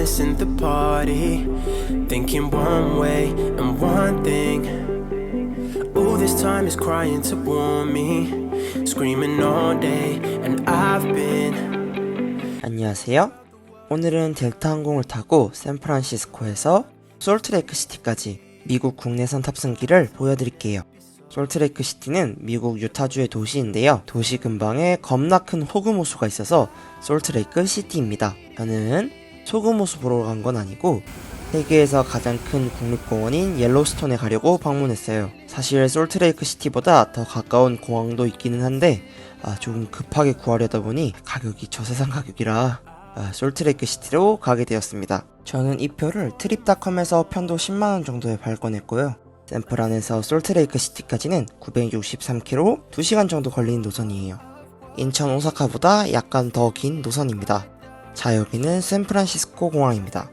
missing the party. Thinking one way and one thing. Ooh, this time is crying to warn me. Screaming all day, and I've been. 안녕하세요. 오늘은 델타 항공을 타고 샌프란시스코에서 솔트레이크 시티까지 미국 국내선 탑승기를 보여드릴게요. 솔트레이크 시티는 미국 유타주의 도시인데요. 도시 근방에 겁나 큰 호그모수가 있어서 솔트레이크 시티입니다. 저는 소금호수 보러 간 건 아니고 세계에서 가장 큰 국립공원인 옐로스톤에 가려고 방문했어요. 사실 솔트레이크 시티보다 더 가까운 공항도 있기는 한데 아, 조금 급하게 구하려다 보니 가격이 저세상 가격이라 아, 솔트레이크 시티로 가게 되었습니다. 저는 이 표를 트립닷컴에서 편도 10만원 정도에 발권했고요. 샌프란에서 솔트레이크 시티까지는 963km, 2시간 정도 걸리는 노선이에요. 인천 오사카보다 약간 더 긴 노선입니다. 자, 여기는 샌프란시스코 공항입니다.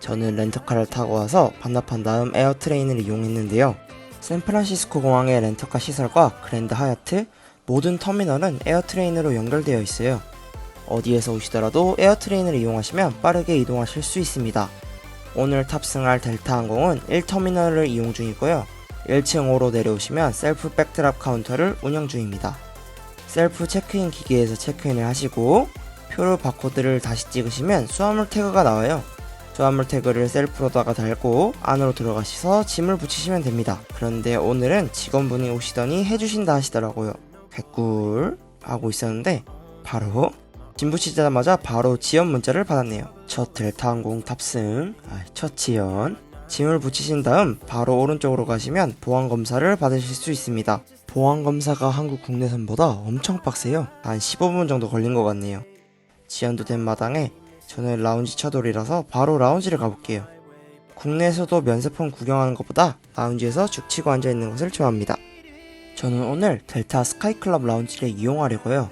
저는 렌터카를 타고 와서 반납한 다음 에어트레인을 이용했는데요. 샌프란시스코 공항의 렌터카 시설과 그랜드 하얏트, 모든 터미널은 에어트레인으로 연결되어 있어요. 어디에서 오시더라도 에어트레인을 이용하시면 빠르게 이동하실 수 있습니다. 오늘 탑승할 델타 항공은 1터미널을 이용 중이고요. 1층 5로 내려오시면 셀프 백드랍 카운터를 운영 중입니다. 셀프 체크인 기계에서 체크인을 하시고 표로 바코드를 다시 찍으시면 수화물 태그가 나와요. 수화물 태그를 셀프로다가 달고 안으로 들어가셔서 짐을 붙이시면 됩니다. 그런데 오늘은 직원분이 오시더니 해주신다 하시더라고요. 개꿀 하고 있었는데 바로 짐 붙이자마자 바로 지연 문자를 받았네요. 첫 델타 항공 탑승, 아, 첫 지연. 짐을 붙이신 다음 바로 오른쪽으로 가시면 보안 검사를 받으실 수 있습니다. 보안 검사가 한국 국내선보다 엄청 빡세요. 한 15분 정도 걸린 것 같네요. 지연도 된 마당에 저는 라운지 차돌이라서 바로 라운지를 가볼게요. 국내에서도 면세품 구경하는 것보다 라운지에서 죽치고 앉아있는 것을 좋아합니다. 저는 오늘 델타 스카이클럽 라운지를 이용하려고요.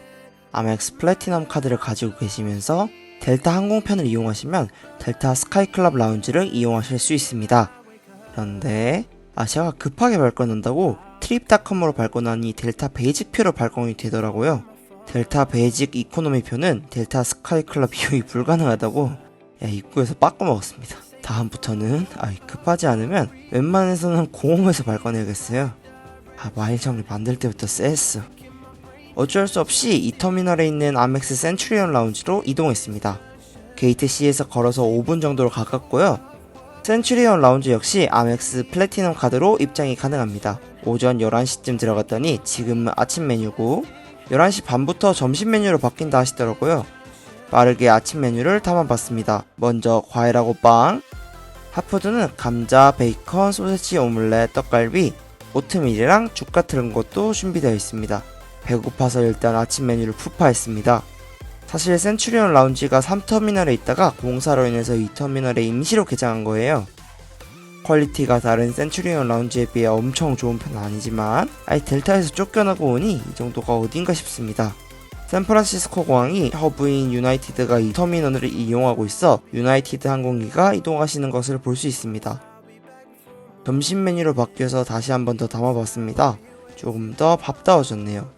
아멕스 플래티넘 카드를 가지고 계시면서 델타 항공편을 이용하시면 델타 스카이클럽 라운지를 이용하실 수 있습니다. 그런데 아 제가 급하게 발권한다고 트립닷컴으로 발권하니 델타 베이직표로 발권이 되더라고요. 델타 베이직 이코노미 표는 델타 스카이 클럽 이용이 불가능하다고 야, 입구에서 빠꿔 먹었습니다. 다음부터는 아, 급하지 않으면 웬만해서는 공홈에서 발권해야겠어요. 아, 마일 정리 만들 때부터 쎄했어. 어쩔 수 없이 이 터미널에 있는 아멕스 센츄리온 라운지로 이동했습니다. 게이트 C에서 걸어서 5분 정도로 가깝고요. 센츄리온 라운지 역시 아멕스 플래티넘 카드로 입장이 가능합니다. 오전 11시쯤 들어갔더니 지금은 아침 메뉴고 11시 반부터 점심 메뉴로 바뀐다 하시더라고요. 빠르게 아침 메뉴를 담아봤습니다. 먼저 과일하고 빵, 핫푸드는 감자, 베이컨, 소세지, 오믈렛, 떡갈비, 오트밀이랑 죽 같은 것도 준비되어 있습니다. 배고파서 일단 아침 메뉴를 푸파했습니다. 사실 센츄리온 라운지가 3터미널에 있다가 공사로 인해서 2터미널에 임시로 개장한 거예요. 퀄리티가 다른 센츄리온 라운지에 비해 엄청 좋은 편은 아니지만 아이 델타에서 쫓겨나고 오니 이 정도가 어딘가 싶습니다. 샌프란시스코 공항이 허브인 유나이티드가 이 터미널을 이용하고 있어 유나이티드 항공기가 이동하시는 것을 볼 수 있습니다. 점심 메뉴로 바뀌어서 다시 한 번 더 담아봤습니다. 조금 더 밥다워졌네요.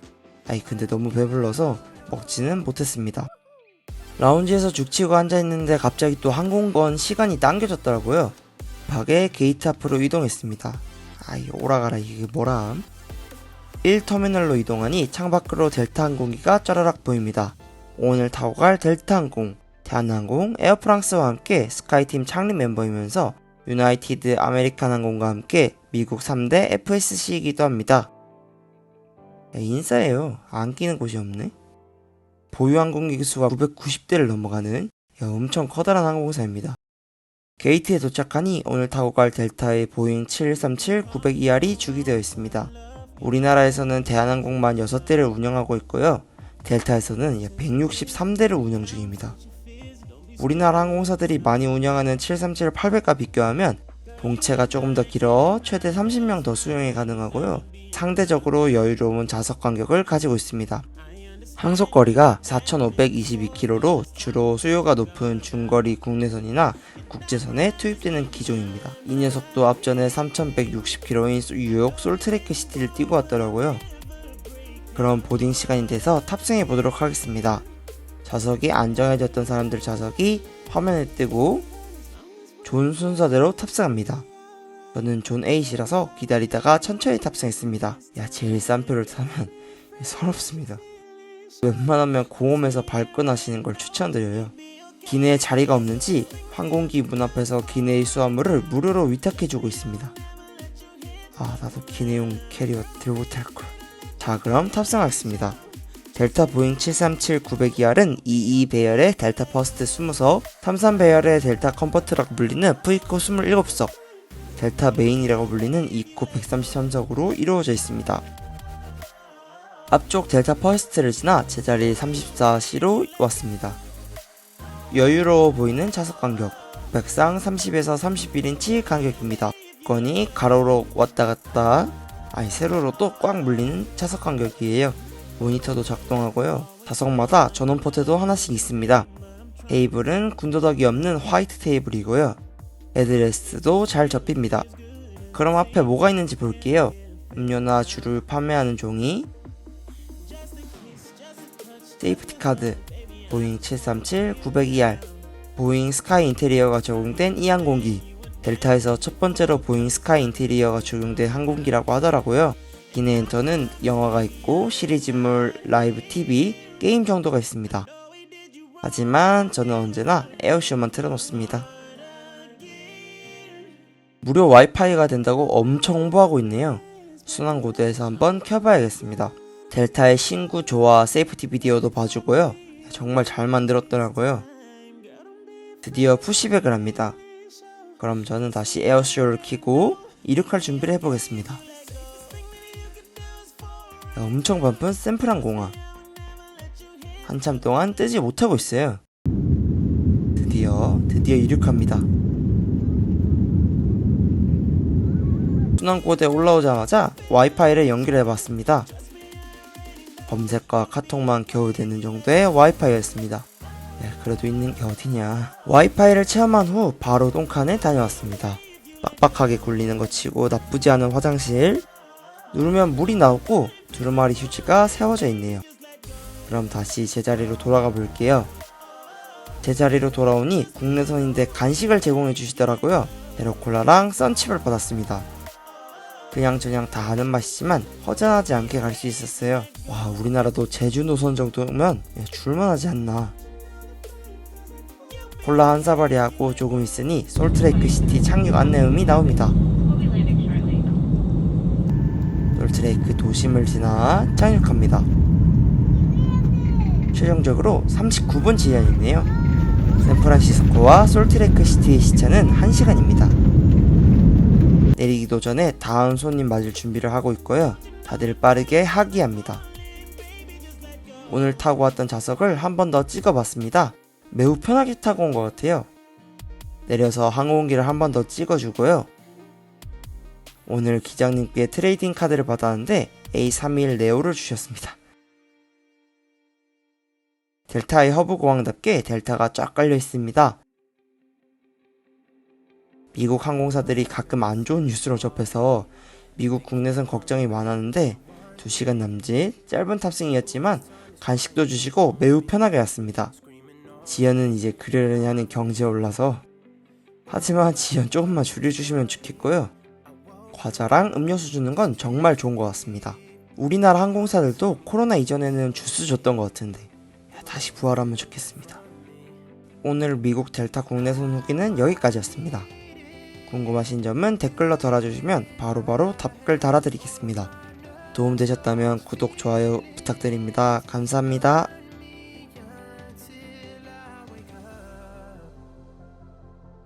아이 근데 너무 배불러서 먹지는 못했습니다. 라운지에서 죽치고 앉아있는데 갑자기 또 항공권 시간이 당겨졌더라고요. 급하게 게이트 앞으로 이동했습니다. 아이 오라가라 이게 뭐람? 1터미널로 이동하니 창밖으로 델타 항공기가 짜라락 보입니다. 오늘 타고 갈 델타 항공, 대한항공, 에어프랑스와 함께 스카이팀 창립 멤버이면서 유나이티드 아메리칸 항공과 함께 미국 3대 FSC이기도 합니다. 야, 인싸예요. 안 끼는 곳이 없네. 보유 항공기 수가 990대를 넘어가는 야, 엄청 커다란 항공사입니다. 게이트에 도착하니 오늘 타고 갈 델타의 보잉 737-902R이 주기되어 있습니다. 우리나라에서는 대한항공만 6대를 운영하고 있고요. 델타에서는 163대를 운영 중입니다. 우리나라 항공사들이 많이 운영하는 737-800과 비교하면 동체가 조금 더 길어 최대 30명 더 수용이 가능하고요. 상대적으로 여유로운 좌석 간격을 가지고 있습니다. 항속거리가 4,522km로 주로 수요가 높은 중거리 국내선이나 국제선에 투입되는 기종입니다. 이 녀석도 앞전에 3,160km인 뉴욕 솔트레이크 시티를 뛰고 왔더라고요. 그럼 보딩 시간이 돼서 탑승해 보도록 하겠습니다. 좌석이 안 정해졌던 사람들 좌석이 화면에 뜨고 존 순서대로 탑승합니다. 저는 존 8이라서 기다리다가 천천히 탑승했습니다. 야, 제일 싼 표를 타면 서럽습니다. 웬만하면 공홈에서 발권하시는 걸 추천드려요. 기내에 자리가 없는지 항공기 문 앞에서 기내의 수화물을 무료로 위탁해주고 있습니다. 아, 나도 기내용 캐리어 들고 탈걸. 자, 그럼 탑승하겠습니다. 델타 보잉 737-900ER은 22 배열의 델타 퍼스트 20석, 33 배열의 델타 컴포트라고 불리는 V코 27석, 델타 메인이라고 불리는 2코 133석으로 이루어져 있습니다. 앞쪽 델타 퍼스트를 지나 제자리 34C로 왔습니다. 여유로워 보이는 좌석 간격, 백상 30에서 31인치 간격입니다. 건이 가로로 왔다 갔다, 아니 세로로 또 꽉 물리는 좌석 간격이에요. 모니터도 작동하고요. 좌석마다 전원 포트도 하나씩 있습니다. 테이블은 군더더기 없는 화이트 테이블이고요. 헤드레스트도 잘 접힙니다. 그럼 앞에 뭐가 있는지 볼게요. 음료나 주를 판매하는 종이, 세이프티 카드, 보잉 737-902R, 보잉 스카이 인테리어가 적용된 이 항공기, 델타에서 첫 번째로 보잉 스카이 인테리어가 적용된 항공기라고 하더라고요. 기내 엔터는 영화가 있고 시리즈물, 라이브 TV, 게임 정도가 있습니다. 하지만 저는 언제나 에어쇼만 틀어놓습니다. 무료 와이파이가 된다고 엄청 홍보하고 있네요. 순환고도에서 한번 켜봐야겠습니다. 델타의 신구 조화 세이프티 비디오도 봐주고요. 정말 잘 만들었더라고요. 드디어 푸시백을 합니다. 그럼 저는 다시 에어쇼를 켜고 이륙할 준비를 해보겠습니다. 엄청 바쁜 샌프란 공항. 한참 동안 뜨지 못하고 있어요. 드디어, 드디어 이륙합니다. 순환고대에 올라오자마자 와이파이를 연결해봤습니다. 검색과 카톡만 겨우 되는 정도의 와이파이였습니다. 야, 그래도 있는 게 어디냐. 와이파이를 체험한 후 바로 똥칸에 다녀왔습니다. 빡빡하게 굴리는 것 치고 나쁘지 않은 화장실. 누르면 물이 나오고 두루마리 휴지가 세워져 있네요. 그럼 다시 제자리로 돌아가 볼게요. 제자리로 돌아오니 국내선인데 간식을 제공해 주시더라고요. 에로콜라랑 썬칩을 받았습니다. 그냥 저냥 다 아는 맛이지만 허전하지 않게 갈 수 있었어요. 와 우리나라도 제주 노선 정도면 예, 줄만하지 않나. 콜라 한 사발이 하고 조금 있으니 솔트레이크 시티 착륙 안내음이 나옵니다. 솔트레이크 도심을 지나 착륙합니다. 최종적으로 39분 지연이네요. 샌프란시스코와 솔트레이크 시티의 시차는 1시간입니다. 내리기도 전에 다음 손님 맞을 준비를 하고 있고요. 다들 빠르게 하기합니다. 오늘 타고 왔던 좌석을 한 번 더 찍어봤습니다. 매우 편하게 타고 온 것 같아요. 내려서 항공기를 한 번 더 찍어주고요. 오늘 기장님께 트레이딩 카드를 받았는데 A31 네오를 주셨습니다. 델타의 허브 공항답게 델타가 쫙 깔려 있습니다. 미국 항공사들이 가끔 안 좋은 뉴스로 접해서 미국 국내선 걱정이 많았는데 2시간 남짓 짧은 탑승이었지만 간식도 주시고 매우 편하게 왔습니다. 지연은 이제 그러려니 하는 경지에 올라서 하지만 지연 조금만 줄여주시면 좋겠고요. 과자랑 음료수 주는 건 정말 좋은 것 같습니다. 우리나라 항공사들도 코로나 이전에는 주스 줬던 것 같은데 다시 부활하면 좋겠습니다. 오늘 미국 델타 국내선 후기는 여기까지였습니다. 궁금하신 점은 댓글로 달아주시면 바로 바로 답글 달아드리겠습니다. 도움되셨다면 구독, 좋아요 부탁드립니다. 감사합니다.